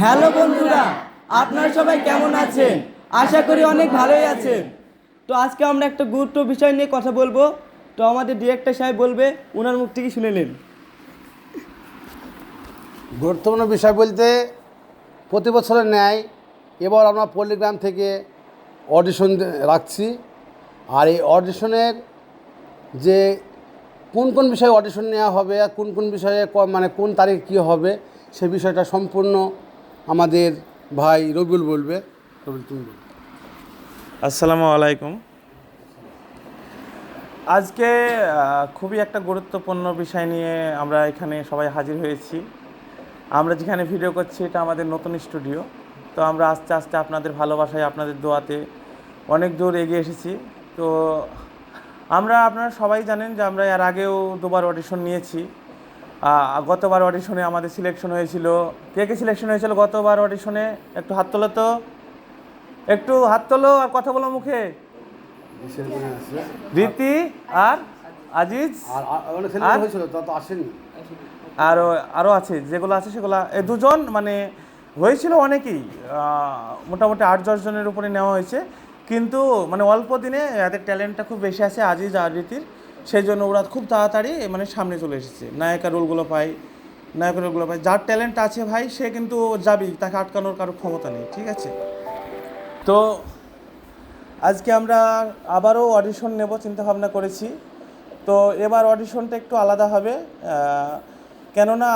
Hello বন্ধুরা, আপনারা সবাই কেমন আছেন? আশা করি অনেক ভালোই আছেন। তো আজকে আমরা একটা গুরুত্ব বিষয় নিয়ে কথা বলব। তো আমাদের ডিরেক্টর সাহেব বলবে ওনার মুখ থেকে শুনে নিন। গুরুত্বপূর্ণ বিষয় বলতে, প্রতি বছরের ন্যায় এবার আমরা পল্লীগ্রাম থেকে অডিশন রাখছি। আর এই অডিশনের যে কোন কোন বিষয়ে অডিশন নেওয়া হবে, আর কোন কোন বিষয়ে মানে কোন তারিখ কী হবে, সে বিষয়টা সম্পূর্ণ আমাদের ভাই রবিউল বলবে। রবিউল, তুমি বলবে আসসালামু আলাইকুম। আজকে খুবই একটা গুরুত্বপূর্ণ বিষয় নিয়ে আমরা এখানে সবাই হাজির হয়েছি। আমরা যেখানে ভিডিও করছি, এটা আমাদের নতুন স্টুডিও। তো আমরা আস্তে আস্তে আপনাদের ভালোবাসায়, আপনাদের দোয়াতে অনেক দূর এগিয়ে এসেছি। তো আমরা, আপনারা সবাই জানেন যে আমরা এর আগেও দুবার অডিশন নিয়েছি। গতবার অডিশনে আমাদের সিলেকশন হয়েছিল। কে কে সিলেকশন হয়েছিল গতবার অডিশনে একটু হাত তোলো তো। একটু হাত তোলো আর কথা বলো মুখে। রীতি আর আজিজ আরও আরও আছে যেগুলো আছে সেগুলো। এই দুজন মানে হয়েছিল অনেকেই। মোটামুটি আট দশ জনের উপরে নেওয়া হয়েছে। কিন্তু মানে অল্প দিনে এদের ট্যালেন্টটা খুব বেশি আছে আজিজ আর রীতির। সেই জন্য ওরা খুব তাড়াতাড়ি মানে সামনে চলে এসেছে। নায়িকা রোলগুলো পায় নায়কের রোলগুলো পায়। যার ট্যালেন্ট আছে ভাই, সে কিন্তু যাবেই, তাকে আটকানোর কারও ক্ষমতা নেই, ঠিক আছে? তো আজকে আমরা আবারও অডিশন নেব চিন্তা ভাবনা করেছি। তো এবার অডিশনটা একটু আলাদা হবে কেননা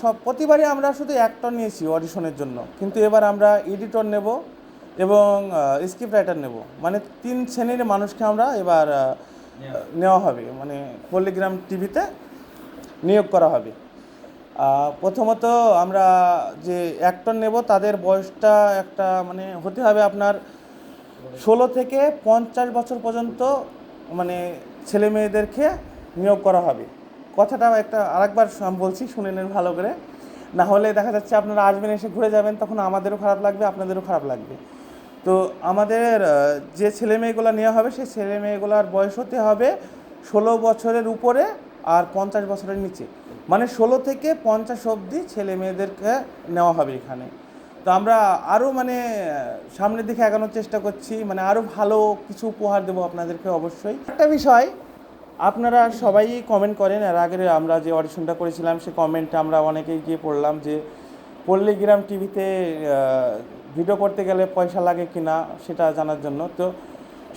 সব, প্রতিবারই আমরা শুধু অ্যাক্টর নিয়েছি অডিশনের জন্য। কিন্তু এবার আমরা এডিটর নেব এবং স্ক্রিপ্ট রাইটার নেব। মানে তিন শ্রেণির মানুষকে আমরা এবার নেওয়া হবে মানে পল্লিগ্রাম টিভিতে নিয়োগ করা হবে। প্রথমত আমরা যে অ্যাক্টর নেব, তাদের বয়সটা একটা মানে হতে হবে আপনার ষোলো থেকে পঞ্চাশ বছর পর্যন্ত মানে ছেলে মেয়েদেরকে নিয়োগ করা হবে। কথাটা একটা আরেকবার বলছি, শুনে নেন ভালো করে। না হলে দেখা যাচ্ছে আপনারা আসবেন, এসে ঘুরে যাবেন, তখন আমাদেরও খারাপ লাগবে, আপনাদেরও খারাপ লাগবে। তো আমাদের যে ছেলে মেয়েগুলো নেওয়া হবে, সেই ছেলে মেয়েগুলোর বয়স হতে হবে ষোলো বছরের উপরে আর পঞ্চাশ বছরের নিচে। মানে ষোলো থেকে পঞ্চাশ অবধি ছেলে মেয়েদেরকে নেওয়া হবে এখানে। তো আমরা আরও মানে সামনের দিকে এগানোর চেষ্টা করছি। মানে আরও ভালো কিছু উপহার দেবো আপনাদেরকে অবশ্যই। একটা বিষয়, আপনারা সবাই কমেন্ট করেন। এর আগে আমরা যে অডিশনটা করেছিলাম, সে কমেন্টে আমরা অনেকেই গিয়ে পড়লাম যে, পল্লীগ্রাম টিভিতে ভিডিও করতে গেলে পয়সা লাগে কি না সেটা জানার জন্য। তো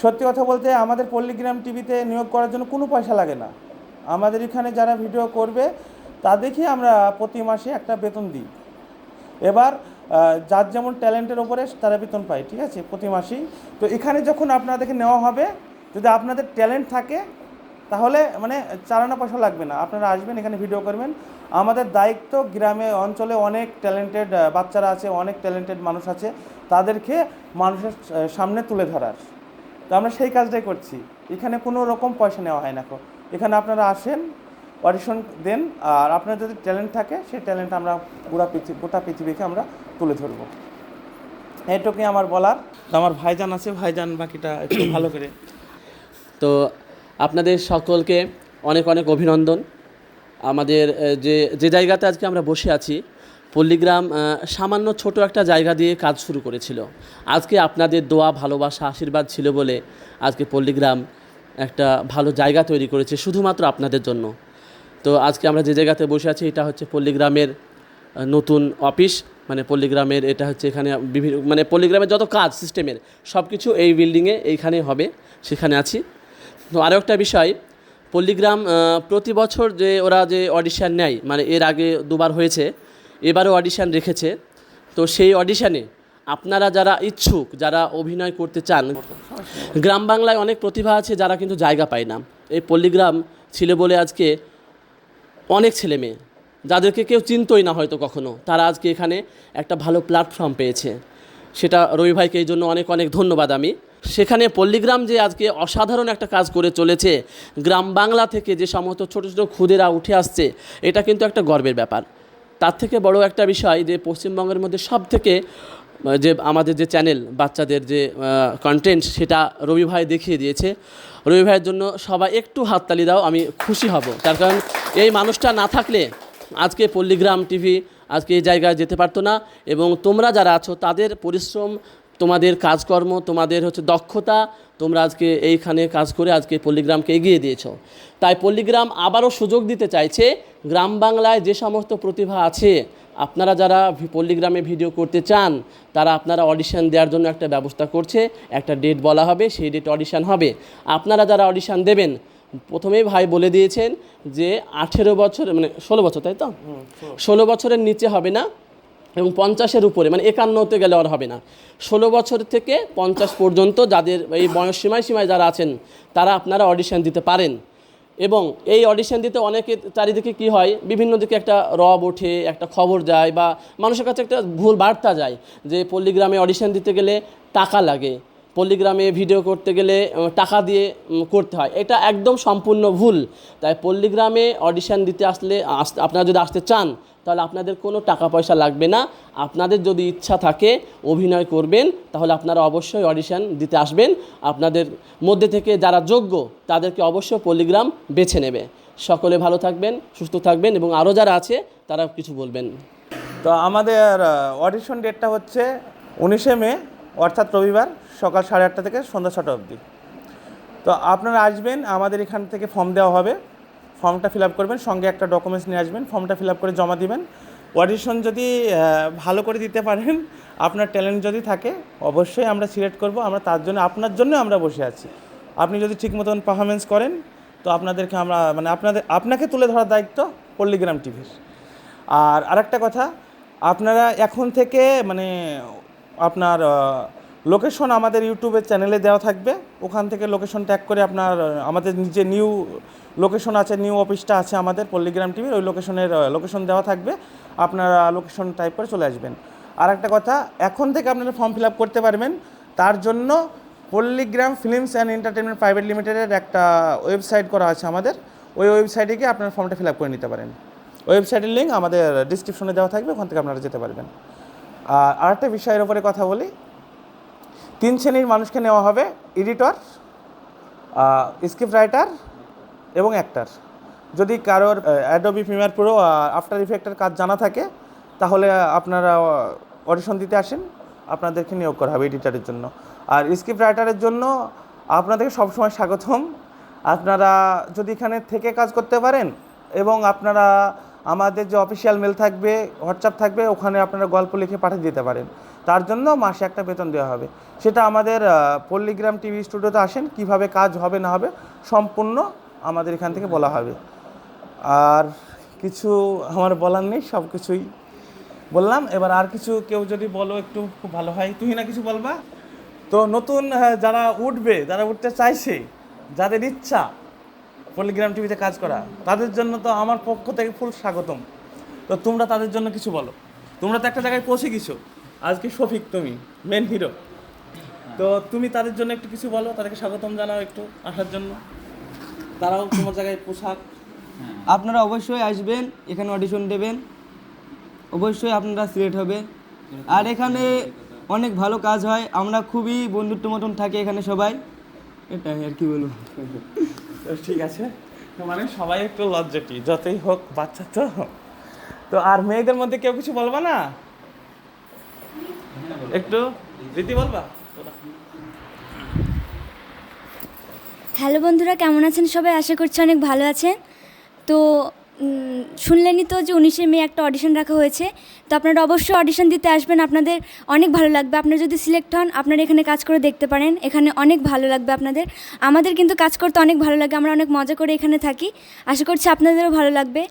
সত্যি কথা বলতে আমাদের পল্লীগ্রাম টিভিতে নিয়োগ করার জন্য কোনো পয়সা লাগে না। আমাদের এখানে যারা ভিডিও করবে তাদেরকে আমরা প্রতি মাসে একটা বেতন দিই। এবার যার যেমন ট্যালেন্টের ওপরে তারা বেতন পায়, ঠিক আছে? প্রতি মাসেই। তো এখানে যখন আপনাদেরকে নেওয়া হবে, যদি আপনাদের ট্যালেন্ট থাকে তাহলে মানে চালানো পয়সা লাগবে না। আপনারা আসবেন, এখানে ভিডিও করবেন। আমাদের দায়িত্ব গ্রামে অঞ্চলে অনেক ট্যালেন্টেড বাচ্চারা আছে, অনেক ট্যালেন্টেড মানুষ আছে। তাদেরকে মানুষের সামনে তুলে ধরার। তো আমরা সেই কাজটাই করছি। এখানে কোনো রকম পয়সা নেওয়া হয় না এখন এখানে আপনারা আসেন অডিশন দেন, আর আপনার যদি ট্যালেন্ট থাকে, সেই ট্যালেন্ট আমরা গোটা পৃথিবী, গোটা পৃথিবীকে আমরা তুলে ধরবো। এটুকুই আমার বলার। আমার ভাইজান আছে, ভাইজান বাকিটা একটু ভালো করে। তো আপনাদের সকলকে অনেক অনেক অভিনন্দন। আমাদের যে যে জায়গাতে আজকে আমরা বসে আছি, পল্লীগ্রাম সামান্য ছোট একটা জায়গা দিয়ে কাজ শুরু করেছিল। আজকে আপনাদের দোয়া, ভালোবাসা, আশীর্বাদ ছিল বলে আজকে পল্লীগ্রাম একটা ভালো জায়গা তৈরি করেছে, শুধুমাত্র আপনাদের জন্য। তো আজকে আমরা যে জায়গাতে বসে আছি, এটা হচ্ছে পল্লীগ্রামের নতুন অফিস। মানে পল্লীগ্রামের, এটা হচ্ছে এখানে বিভিন্ন মানে পল্লীগ্রামের যত কাজ, সিস্টেমের সব কিছু এই বিল্ডিংয়ে এইখানে হবে, সেখানে আছি। তো আরও একটা বিষয়, পল্লীগ্রাম প্রতি বছর যে ওরা যে অডিশান নেয় মানে এর আগে দুবার হয়েছে, এবারও অডিশান রেখেছে, তো সেই অডিশানে আপনারা যারা ইচ্ছুক, যারা অভিনয় করতে চান, গ্রাম বাংলায় অনেক প্রতিভা আছে যারা কিন্তু জায়গা পায় না। এই পল্লীগ্রাম ছিল বলে আজকে অনেক ছেলে মেয়ে, যাদেরকে কেউ চিনতই না হয়তো কখনো, তারা আজকে এখানে একটা ভালো প্ল্যাটফর্ম পেয়েছে। সেটা রবি ভাইকে এই জন্য অনেক অনেক ধন্যবাদ আমি। সেখানে পল্লীগ্রাম যে আজকে অসাধারণ একটা কাজ করে চলেছে, গ্রাম বাংলা থেকে যে সমস্ত ছোটো ছোটো খুদেরা উঠে আসছে, এটা কিন্তু একটা গর্বের ব্যাপার। তার থেকে বড় একটা বিষয় যে পশ্চিমবঙ্গের মধ্যে সব থেকে যে আমাদের যে চ্যানেল বাচ্চাদের যে কন্টেন্ট সেটা রবি ভাই দেখিয়ে দিয়েছে। রবি ভাইয়ের জন্য সবাই একটু হাততালি দাও, আমি খুশি হব। তার কারণ এই মানুষটা না থাকলে আজকে পল্লীগ্রাম টিভি আজকে এই জায়গায় যেতে পারতো না। এবং তোমরা যারা আছো, তাদের পরিশ্রম তোমাদের কাজকর্ম তোমাদের হচ্ছে দক্ষতা তোমরা আজকে এইখানে কাজ করে আজকে পল্লীগ্রামকে এগিয়ে দিয়েছ। তাই পল্লীগ্রাম আবারও সুযোগ দিতে চাইছে গ্রাম বাংলায় যে সমস্ত প্রতিভা আছে আপনারা যারা পল্লীগ্রামে ভিডিও করতে চান তারা আপনারা অডিশন দেওয়ার জন্য একটা ব্যবস্থা করছে একটা ডেট বলা হবে সেই ডেট অডিশন হবে। আপনারা যারা অডিশন দেবেন প্রথমেই ভাই বলে দিয়েছেন যে আঠেরো বছর মানে ষোলো বছর তাই তো? ষোলো বছরের নিচে হবে না এবং পঞ্চাশের উপরে মানে একান্নতে গেলে আর হবে না। ষোলো বছর থেকে পঞ্চাশ পর্যন্ত যাদের এই বয়স সীমায় সীমায় যারা আছেন, তারা আপনারা অডিশন দিতে পারেন। এবং এই অডিশন দিতে অনেকে চারিদিকে কি হয়, বিভিন্ন দিকে একটা রব ওঠে, একটা খবর যায় বা মানুষের কাছে একটা ভুল বার্তা যায় যে পল্লীগ্রামে অডিশন দিতে গেলে টাকা লাগে, পল্লীগ্রামে ভিডিও করতে গেলে টাকা দিয়ে করতে হয়। এটা একদম সম্পূর্ণ ভুল। তাই পল্লীগ্রামে অডিশন দিতে আসলে আস- আপনারা যদি আসতে চান তাহলে আপনাদের কোনো টাকা পয়সা লাগবে না। আপনাদের যদি ইচ্ছা থাকে অভিনয় করবেন, তাহলে আপনারা অবশ্যই অডিশন দিতে আসবেন। আপনাদের মধ্যে থেকে যারা যোগ্য, তাদেরকে অবশ্যই পল্লীগ্রাম বেছে নেবে। সকলে ভালো থাকবেন, সুস্থ থাকবেন এবং আরও যারা আছে তারা কিছু বলবেন। তো আমাদের অডিশন ডেটটা হচ্ছে উনিশে মে, অর্থাৎ রবিবার সকাল সাড়ে আটটা থেকে সন্ধ্যা ছটা অবধি। তো আপনারা আসবেন, আমাদের এখান থেকে ফর্ম দেওয়া হবে। ফর্মটা ফিল আপ করবেন, সঙ্গে একটা ডকুমেন্টস নিয়ে আসবেন, ফর্মটা ফিল আপ করে জমা দিবেন। অডিশন যদি ভালো করে দিতে পারেন, আপনার ট্যালেন্ট যদি থাকে, অবশ্যই আমরা সিলেক্ট করব, আমরা তার জন্য, আপনার জন্য আমরা বসে আছি। আপনি যদি ঠিক মতন পারফরমেন্স করেন, তো আপনাদেরকে আমরা মানে আপনাদের, আপনাকে তুলে ধরার দায়িত্ব পল্লীগ্রাম টিভির আর আরেকটা কথা, আপনারা এখন থেকে মানে আপনার লোকেশন আমাদের ইউটিউবের চ্যানেলে দেওয়া থাকবে। ওখান থেকে লোকেশন ট্যাগ করে আপনার আমাদের যে নিউ লোকেশন আছে, নিউ অফিসটা আছে আমাদের পল্লীগ্রাম টিভির, ওই লোকেশনের লোকেশন দেওয়া থাকবে। আপনারা লোকেশন টাইপ করে চলে আসবেন। আর একটা কথা, এখন থেকে আপনারা ফর্ম ফিল আপ করতে পারবেন। তার জন্য Palligram films and entertainment private লিমিটেডের একটা ওয়েবসাইট করা আছে আমাদের। ওই ওয়েবসাইটে গিয়ে আপনারা ফর্মটা ফিল আপ করে নিতে পারেন। ওয়েবসাইটের লিঙ্ক আমাদের ডিসক্রিপশনে দেওয়া থাকবে, ওখান থেকে আপনারা যেতে পারবেন। আর আরেকটা বিষয়ের ওপরে কথা বলি। তিন শ্রেণির মানুষকে নেওয়া হবে এডিটর স্ক্রিপ্ট রাইটার এবং অ্যাক্টার যদি কারোর অ্যাডোবি প্রিমিয়ার প্রো আফটার ইফেক্টের কাজ জানা থাকে, তাহলে আপনারা অডিশন দিতে আসেন। আপনাদেরকে নিয়োগ করা হবে এডিটারের জন্য। আর স্ক্রিপ্ট রাইটারের জন্য আপনাদেরকে সবসময় স্বাগতম। আপনারা যদি এখানে থেকে কাজ করতে পারেন, এবং আপনারা আমাদের যে অফিসিয়াল মেল থাকবে হোয়াটসঅ্যাপ থাকবে, ওখানে আপনারা গল্প লিখে পাঠিয়ে দিতে পারেন। তার জন্য মাসে একটা বেতন দেওয়া হবে। সেটা আমাদের পল্লীগ্রাম টিভি স্টুডিওতে আসেন, কীভাবে কাজ হবে না হবে সম্পূর্ণ আমাদের এখান থেকে বলা হবে। আর কিছু আমার বলার নেই, সব কিছুই বললাম। এবার আর কিছু কেউ যদি বলো একটু খুব ভালো হয়। তুই না কিছু বলবা? তো নতুন যারা উঠবে, যারা উঠতে চাইছে, যাদের ইচ্ছা পল্লীগ্রাম টিভিতে কাজ করা, তাদের জন্য তো আমার পক্ষ থেকে ফুল স্বাগতম। তো তোমরা তাদের জন্য কিছু বলো। তোমরা তো একটা জায়গায় পৌঁছে গেছো। আজকে শফিক, তুমি মেন হিরো তো তুমি তাদের জন্য একটু কিছু বলো, তাদেরকে স্বাগতম জানাও একটু আসার জন্য। তারাও তোমার জায়গায় পোশাক। আপনারা অবশ্যই আসবেন এখানে অডিশন দেবেন। অবশ্যই আপনারা সিলেক্ট হবে। আর এখানে অনেক ভালো কাজ হয় আমরা খুবই বন্ধুত্ব মতন থাকি এখানে সবাই। এটাই আর কি বলব। তো ঠিক আছে মানে সবাই একটু লজ্জাটি যতই হোক বাচ্চা তো। তো আর মেয়েদের মধ্যে কেউ কিছু বলবা না? একটু রীতি বলবা? হ্যালো বন্ধুরা, কেমন আছেন সবাই? আশা করছি অনেক ভালো আছেন। তো শুনলেনই তো যে উনিশে মে একটা অডিশন রাখা হয়েছে। তো আপনারা অবশ্যই অডিশন দিতে আসবেন। আপনাদের অনেক ভালো লাগবে। আপনারা যদি সিলেক্ট হন, আপনারা এখানে কাজ করে দেখতে পারেন। এখানে অনেক ভালো লাগবে আপনাদের। আমাদের কিন্তু কাজ করতে অনেক ভালো লাগে। আমরা অনেক মজা করে এখানে থাকি। আশা করছি আপনাদেরও ভালো লাগবে।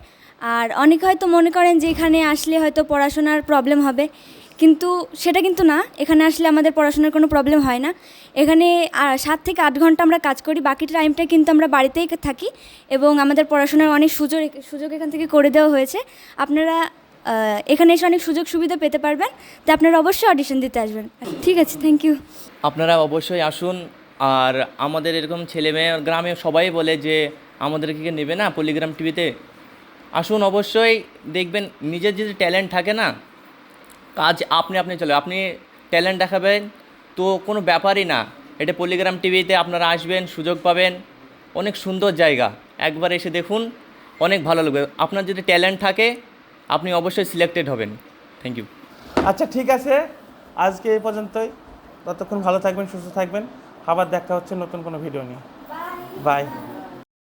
আর অনেক হয়তো মনে করেন যে এখানে আসলে হয়তো পড়াশোনার প্রবলেম হবে। কিন্তু সেটা কিন্তু না। এখানে আসলে আমাদের পড়াশোনার কোনো প্রবলেম হয় না। এখানে সাত থেকে আট ঘণ্টা আমরা কাজ করি। বাকি টাইমটা কিন্তু আমরা বাড়িতেই থাকি এবং আমাদের পড়াশোনার অনেক সুযোগ সুযোগ এখান থেকে করে দেওয়া হয়েছে। আপনারা এখানে এসে অনেক সুযোগ সুবিধা পেতে পারবেন। তো আপনারা অবশ্যই অডিশন দিতে আসবেন। ঠিক আছে থ্যাংক ইউ আপনারা অবশ্যই আসুন। আর আমাদের এরকম ছেলে মেয়ে গ্রামে সবাই বলে যে, আমাদেরকে নেবে না পল্লিগ্রাম টিভিতে আসুন অবশ্যই, দেখবেন নিজের যদি ট্যালেন্ট থাকে না কাজ আপনি আপনি চলে আপনি ট্যালেন্ট দেখাবেন তো কোনো ব্যাপারই না। এটা পল্লিগ্রাম টিভিতে আপনারা আসবেন সুযোগ পাবেন। অনেক সুন্দর জায়গা। একবার এসে দেখুন অনেক ভালো লাগবে। আপনার যদি ট্যালেন্ট থাকে আপনি অবশ্যই সিলেক্টেড হবেন। থ্যাংক ইউ আচ্ছা ঠিক আছে। আজকে এই পর্যন্তই। ততক্ষণ ভালো থাকবেন সুস্থ থাকবেন। আবার দেখা হচ্ছে নতুন কোনো ভিডিও নিয়ে। বাই